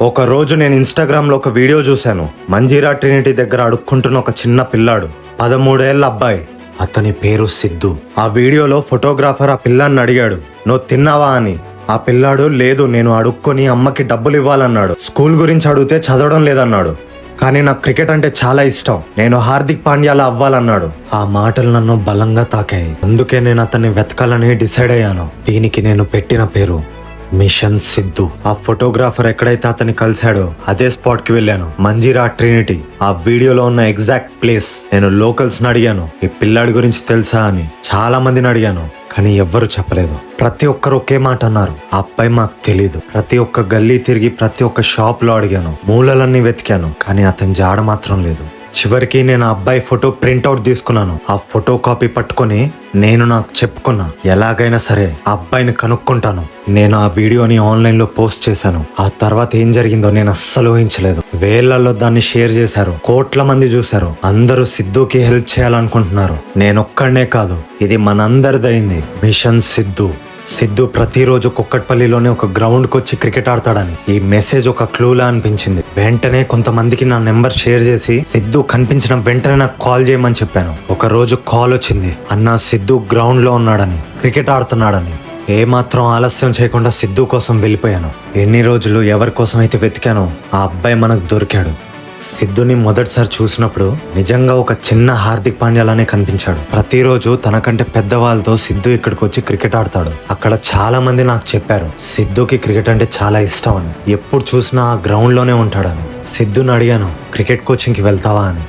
ఒక రోజు నేను ఇన్స్టాగ్రామ్లో ఒక వీడియో చూశాను. మంజీరా ట్రినిటీ దగ్గర అడుక్కుంటున్న ఒక చిన్న పిల్లాడు. పదమూడేళ్ళ అబ్బాయి. అతని పేరు సిద్ధు. ఆ వీడియోలో ఫోటోగ్రాఫర్ ఆ పిల్లాన్ని అడిగాడు. నువ్వు తిన్నావా? అని. ఆ పిల్లాడు లేదు నేను అడుక్కొని అమ్మకి డబ్బులు ఇవ్వాలన్నాడు. స్కూల్ గురించి అడిగితే చదవడం లేదన్నాడు. కానీ నాకు క్రికెట్ అంటే చాలా ఇష్టం. నేను హార్దిక్ పాండ్యాలా అవ్వాలన్నాడు. ఆ మాటలు నన్ను బలంగా తాకాయి. అందుకే నేను అతన్ని వెతకాలని డిసైడ్ అయ్యాను. దీనికి నేను పెట్టిన పేరు మిషన్ సిద్ధు. ఆ ఫోటోగ్రాఫర్ ఎక్కడైతే అతన్ని కలిశాడో అదే స్పాట్కి వెళ్ళాను. మంజీరా ట్రినిటీ. ఆ వీడియోలో ఉన్న ఎగ్జాక్ట్ ప్లేస్ నేను లోకల్స్ని అడిగాను. ఈ పిల్లాడి గురించి తెలుసా అని చాలా మందిని అడిగాను. కానీ ఎవ్వరు చెప్పలేదు. ప్రతి ఒక్కరు ఒకే మాట అన్నారు. ఆ అబ్బాయి మాకు తెలీదు. ప్రతి ఒక్క గల్లీ తిరిగి ప్రతి ఒక్క షాప్లో అడిగాను. మూలలన్నీ వెతికాను. కానీ అతని జాడ మాత్రం లేదు. చివరికి నేను ఆ అబ్బాయి ఫోటో ప్రింట్అవుట్ తీసుకున్నాను. ఆ ఫోటో కాపీ పట్టుకొని నేను నాకు చెప్పుకున్నా. ఎలాగైనా సరే ఆ అబ్బాయిని కనుక్కుంటాను. నేను ఆ వీడియోని ఆన్లైన్లో పోస్ట్ చేశాను. ఆ తర్వాత ఏం జరిగిందో నేను అస్సలు ఊహించలేదు. వేళ్ళలో దాన్ని షేర్ చేశారు. కోట్ల మంది చూశారు. అందరూ సిద్ధుకి హెల్ప్ చేయాలనుకుంటున్నారు. నేనొక్కడనే కాదు. ఇది మనందరిదైంది. మిషన్ సిద్ధు. సిద్ధు ప్రతిరోజు కుక్కట్పల్లిలోనే ఒక గ్రౌండ్కి వచ్చి క్రికెట్ ఆడతాడని. ఈ మెసేజ్ ఒక క్లూలా అనిపించింది. వెంటనే కొంతమందికి నా నెంబర్ షేర్ చేసి సిద్ధు కనిపించిన వెంటనే నాకు కాల్ చేయమని చెప్పాను. ఒక రోజు కాల్ వచ్చింది. అన్న సిద్ధు గ్రౌండ్లో ఉన్నాడని. క్రికెట్ ఆడుతున్నాడని. ఏమాత్రం ఆలస్యం చేయకుండా సిద్ధు కోసం వెళ్ళిపోయాను. ఎన్ని రోజులు ఎవరి కోసం అయితే వెతికానో ఆ అబ్బాయి మనకు దొరికాడు. సిద్ధుని మొదటిసారి చూసినప్పుడు నిజంగా ఒక చిన్న హార్దిక్ పాండ్యాలానే కనిపించాడు. ప్రతిరోజు తనకంటే పెద్దవాళ్ళతో సిద్ధు ఇక్కడికి వచ్చి క్రికెట్ ఆడతాడు. అక్కడ చాలా మంది నాకు చెప్పారు సిద్ధుకి క్రికెట్ అంటే చాలా ఇష్టం అని. ఎప్పుడు చూసినా ఆ గ్రౌండ్లోనే ఉంటాడని. సిద్ధుని అడిగాను క్రికెట్ కోచింగ్కి వెళ్తావా అని.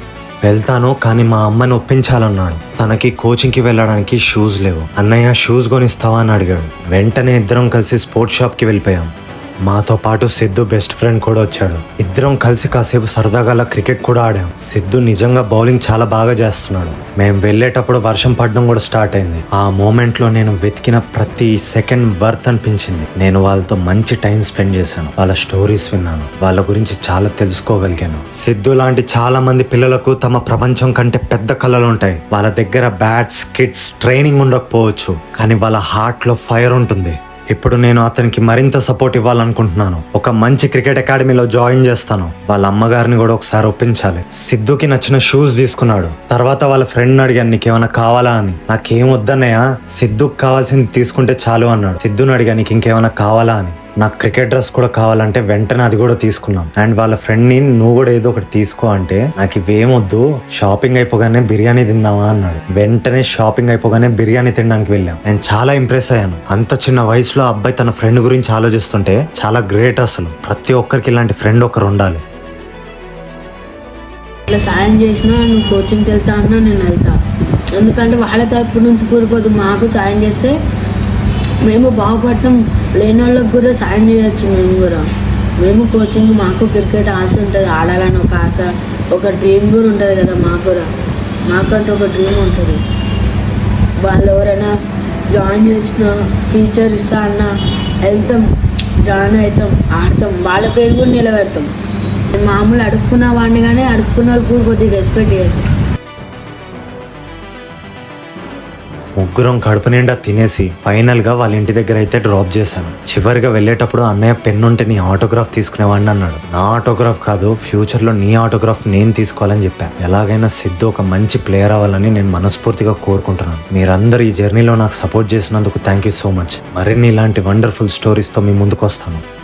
వెళ్తాను కానీ మా అమ్మని ఒప్పించాలన్నాడు. తనకి కోచింగ్కి వెళ్ళడానికి షూస్ లేవు. అన్నయ్య షూస్ కొనిస్తావా? అని అడిగాడు. వెంటనే ఇద్దరం కలిసి స్పోర్ట్స్ షాప్కి వెళ్ళిపోయాం. మాతో పాటు సిద్ధు బెస్ట్ ఫ్రెండ్ కూడా వచ్చాడు. ఇద్దరం కలిసి కాసేపు సరదాగా అలా క్రికెట్ కూడా ఆడాం. సిద్ధు నిజంగా బౌలింగ్ చాలా బాగా చేస్తున్నాడు. మేము వెళ్ళేటప్పుడు వర్షం పడడం కూడా స్టార్ట్ అయింది. ఆ మూమెంట్లో నేను వెతికిన ప్రతి సెకండ్ వర్త్ అనిపించింది. నేను వాళ్ళతో మంచి టైం స్పెండ్ చేశాను. వాళ్ళ స్టోరీస్ విన్నాను. వాళ్ళ గురించి చాలా తెలుసుకోగలిగాను. సిద్ధు లాంటి చాలా మంది పిల్లలకు తమ ప్రపంచం కంటే పెద్ద కళలు ఉంటాయి. వాళ్ళ దగ్గర బ్యాట్స్ కిట్స్ ట్రైనింగ్ ఉండకపోవచ్చు. కానీ వాళ్ళ హార్ట్లో ఫైర్ ఉంటుంది. ఇప్పుడు నేను అతనికి మరింత సపోర్ట్ ఇవ్వాలనుకుంటున్నాను. ఒక మంచి క్రికెట్ అకాడమీలో జాయిన్ చేస్తాను. వాళ్ళ అమ్మగారిని కూడా ఒకసారి ఒప్పించాలి. సిద్ధుకి నచ్చిన షూస్ తీసుకున్నాడు. తర్వాత వాళ్ళ ఫ్రెండ్ అడిగాను నీకేమైనా కావాలా? అని. నాకేం వద్దన్నయ్య సిద్ధుకి కావాల్సింది తీసుకుంటే చాలు అన్నాడు. సిద్ధుని అడిగా నీకు ఇంకేమైనా కావాలా? అని. నాకు క్రికెట్ డ్రెస్ కూడా కావాలంటే వెంటనే అది కూడా తీసుకున్నాం. అండ్ వాళ్ళ ఫ్రెండ్ని నువ్వు కూడా ఏదో ఒకటి తీసుకో అంటే నాకు ఇవేమొద్దు షాపింగ్ అయిపోగానే బిర్యానీ తిందామా అన్నాడు. వెంటనే షాపింగ్ అయిపోగానే బిర్యానీ తినడానికి వెళ్ళాం. నేను చాలా ఇంప్రెస్ అయ్యాను. అంత చిన్న వయసులో ఆ అబ్బాయి తన ఫ్రెండ్ గురించి ఆలోచిస్తుంటే చాలా గ్రేట్ అసలు. ప్రతి ఒక్కరికి ఇలాంటి ఫ్రెండ్ ఒకరు ఉండాలి. ఇట్లా సాయం చేసినా నువ్వు కోచింగ్కి వెళ్తా అన్నా నేను వెళ్తా. ఎందుకంటే వాళ్ళ తరపు నుంచి కూలిపోదు మాకు సాయం చేస్తే మేము బాగుపడతాం. లేని వాళ్ళకి కూడా సాయం చేయొచ్చు మేము కూడా. మేము కోచింగ్ మాకు క్రికెట్ ఆశ ఉంటుంది. ఆడాలని ఒక ఆశ ఒక డ్రీమ్ కూడా ఉంటుంది కదా మాకు కూడా. మాకంటే ఒక డ్రీమ్ ఉంటుంది. వాళ్ళు ఎవరైనా జాయిన్ చేసిన ఫీచర్ ఇస్తా అన్న వెళ్తాం జాయిన్ అవుతాం ఆడతాం. వాళ్ళ పేరు కూడా నిలబెడతాం. మామూలు అడుక్కున్న వాడిని కానీ అడుక్కున్న వాళ్ళకి కూడా కొద్దిగా రెస్పెక్ట్ చేయాలి ముగ్గురం కడుపు నిండా తినేసి ఫైనల్గా వాళ్ళ ఇంటి దగ్గర అయితే డ్రాప్ చేశాను. చివరిగా వెళ్ళేటప్పుడు అన్నయ్య పెన్ ఉంటే నీ ఆటోగ్రాఫ్ తీసుకునేవాడిని అన్నాడు. నా ఆటోగ్రాఫ్ కాదు ఫ్యూచర్లో నీ ఆటోగ్రాఫ్ నేను తీసుకోవాలని చెప్పాను ఎలాగైనా సిద్ధు ఒక మంచి ప్లేయర్ అవ్వాలని నేను మనస్ఫూర్తిగా కోరుకుంటున్నాను. మీరందరూ ఈ జర్నీలో నాకు సపోర్ట్ చేసినందుకు థ్యాంక్ యూ సో మచ్. మరిన్ని ఇలాంటి వండర్ఫుల్ స్టోరీస్తో మీ ముందుకు వస్తాను.